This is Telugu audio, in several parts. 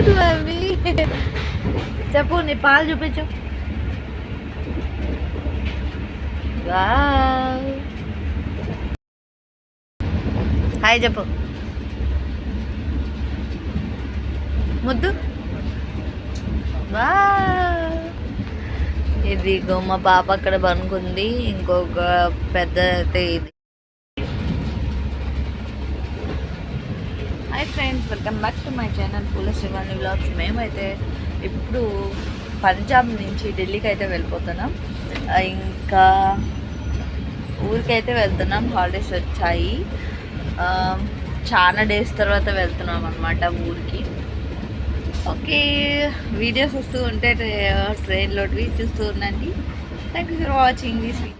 క్యూట్ అవి. చెప్పు నీ పాలు చూపించు. వావ్. హాయ్ చెప్పు. ముద్దు. వావ్. ఇది మా పాప అక్కడ పనుకుంది. ఇంకొక పెద్ద అయితే ఇది. Hi friends welcome back to my channel Poola Srivani blogs మేమైతే ఇప్పుడు పంజాబ్ నుంచి ఢిల్లీకి అయితే వెళ్ళిపోతున్నాం ఇంకా ఊరికైతే వెళ్తున్నాం హాలిడేస్ వచ్చాయి. చాలా డేస్ తర్వాత వెళ్తున్నాం అనమాట ఊరికి. ఓకే వీడియోస్ వస్తూ ఉంటే ట్రైన్లోటివి చూస్తూ ఉండండి. Thank you for watching this video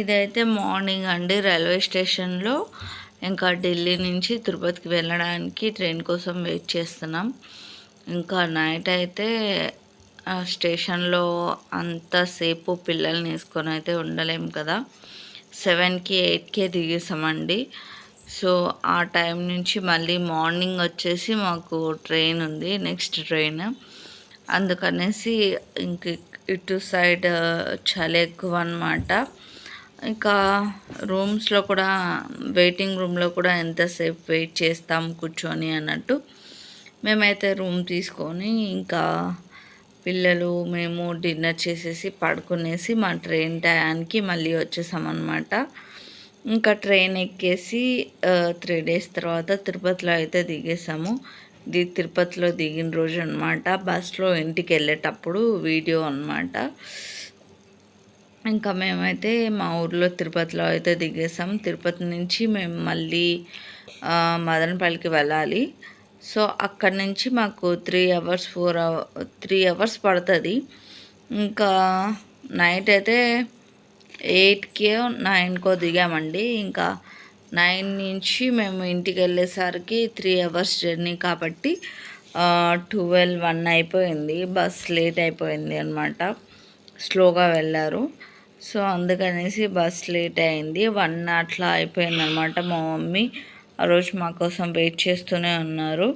ఇదైతే మార్నింగ్ అండి రైల్వే స్టేషన్లో. ఇంకా ఢిల్లీ నుంచి తిరుపతికి వెళ్ళడానికి ట్రైన్ కోసం వెయిట్ చేస్తున్నాం. ఇంకా నైట్ అయితే ఆ స్టేషన్లో అంతసేపు పిల్లల్ని వేసుకొని అయితే ఉండలేం కదా. సెవెన్కి ఎయిట్కే దిగేసామండి. సో ఆ టైం నుంచి మళ్ళీ మార్నింగ్ వచ్చేసి మాకు ట్రైన్ ఉంది నెక్స్ట్ ట్రైన్. అందుకనేసి ఇంక ఇటు సైడ్ చలి ఎక్కువ అనమాట ఇంకా రూమ్స్లో కూడా వెయిటింగ్ రూమ్లో కూడా ఎంతసేపు వెయిట్ చేస్తాం కూర్చొని అన్నట్టు మేమైతే రూమ్ తీసుకొని ఇంకా పిల్లలు మేము డిన్నర్ చేసేసి పడుకునేసి మా ట్రైన్ టయానికి మళ్ళీ వచ్చేసామన్నమాట. ఇంకా ట్రైన్ ఎక్కేసి త్రీ డేస్ తర్వాత తిరుపతిలో అయితే దిగేసాము. ఇది తిరుపతిలో దిగిన రోజు అనమాట బస్లో ఇంటికి వెళ్ళేటప్పుడు వీడియో అనమాట ఇంకా మేమైతే మా ఊర్లో తిరుపతిలో అయితే దిగేసాం. తిరుపతి నుంచి మేము మళ్ళీ మదనపల్లికి వెళ్ళాలి. సో అక్కడి నుంచి మాకు three hours four hour three hours పడుతుంది. ఇంకా నైట్ అయితే ఎయిట్కి నైన్కో దిగామండి. ఇంకా నైన్ నుంచి మేము ఇంటికి వెళ్ళేసరికి త్రీ అవర్స్ జర్నీ కాబట్టి ట్వెల్వ్ వన్ అయిపోయింది. బస్ లేట్ అయిపోయింది అనమాట స్లోగా వెళ్ళారు. సో అందుకనేసి బస్ లేట్ అయింది. వన్ అట్లా అయిపోయిందనమాట మా మమ్మీ. ఆ రోజు మా కోసం వెయిట్ చేస్తూనే ఉన్నారు.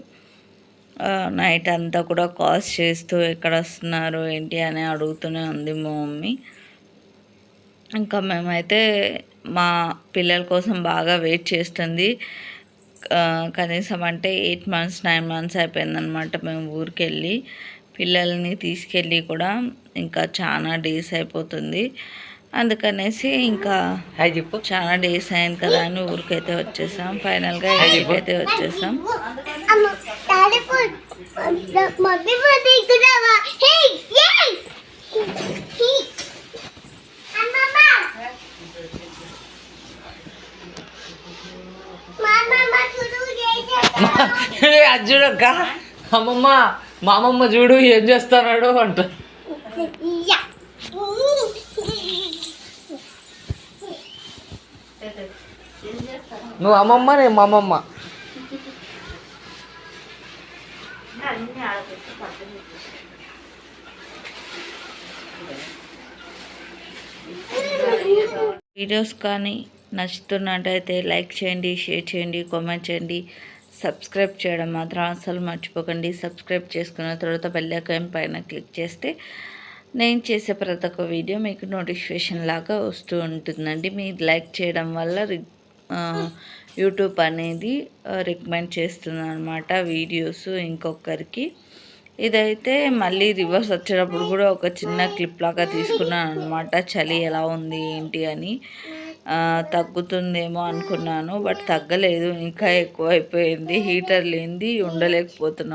నైట్ అంతా కూడా కాల్స్ చేస్తూ ఎక్కడ వస్తున్నారు ఏంటి అని అడుగుతూనే ఉంది మా మమ్మీ. ఇంకా మేమైతే మా పిల్లల కోసం బాగా వెయిట్ చేస్తుంది. కనీసం అంటే ఎయిట్ మంత్స్ నైన్ మంత్స్ అయిపోయిందనమాట మేము ఊరికి వెళ్ళి పిల్లల్ని తీసుకెళ్ళి కూడా ఇంకా చాలా డేస్ అయిపోతుంది. అందుకనేసి ఇంకా చాలా డేస్ అయింది కదా అని ఊరికైతే వచ్చేసాం. ఫైనల్గా ఇంటికైతే వచ్చేసాం. అది చూడక్క అమ్మమ్మ మా అమ్మమ్మ చూడు ఏం చేస్తున్నాడు అంట యా నువ్వు అమ్మమ్మ నేను మా అమ్మమ్మ. వీడియోస్ కానీ నచ్చుతున్నట్టయితే లైక్ చేయండి షేర్ చేయండి కామెంట్ చేయండి. సబ్స్క్రైబ్ చేయడం మాత్రం అసలు మర్చిపోకండి. సబ్స్క్రైబ్ చేసుకున్న తర్వాత బెల్ పైన క్లిక్ చేస్తే నేను చేసే ప్రతి ఒక్క వీడియో మీకు నోటిఫికేషన్ లాగా వస్తూ ఉంటుందండి. మీరు లైక్ చేయడం వల్ల రి- యూట్యూబ్ అనేది రికమెండ్ చేస్తుంది అనమాట వీడియోస్ ఇంకొకరికి. ఇదైతే మళ్ళీ రివర్స్ వచ్చేటప్పుడు కూడా ఒక చిన్న క్లిప్ లాగా తీసుకున్నాను అనమాట చలి ఎలా ఉంది ఏంటి అని. తగ్గుతుందేమో అనుకున్నాను బట్ తగ్గలేదు. ఇంకా ఎక్కువ అయిపోయింది హీటర్ లేనిది ఉండలేకపోతున్నాం.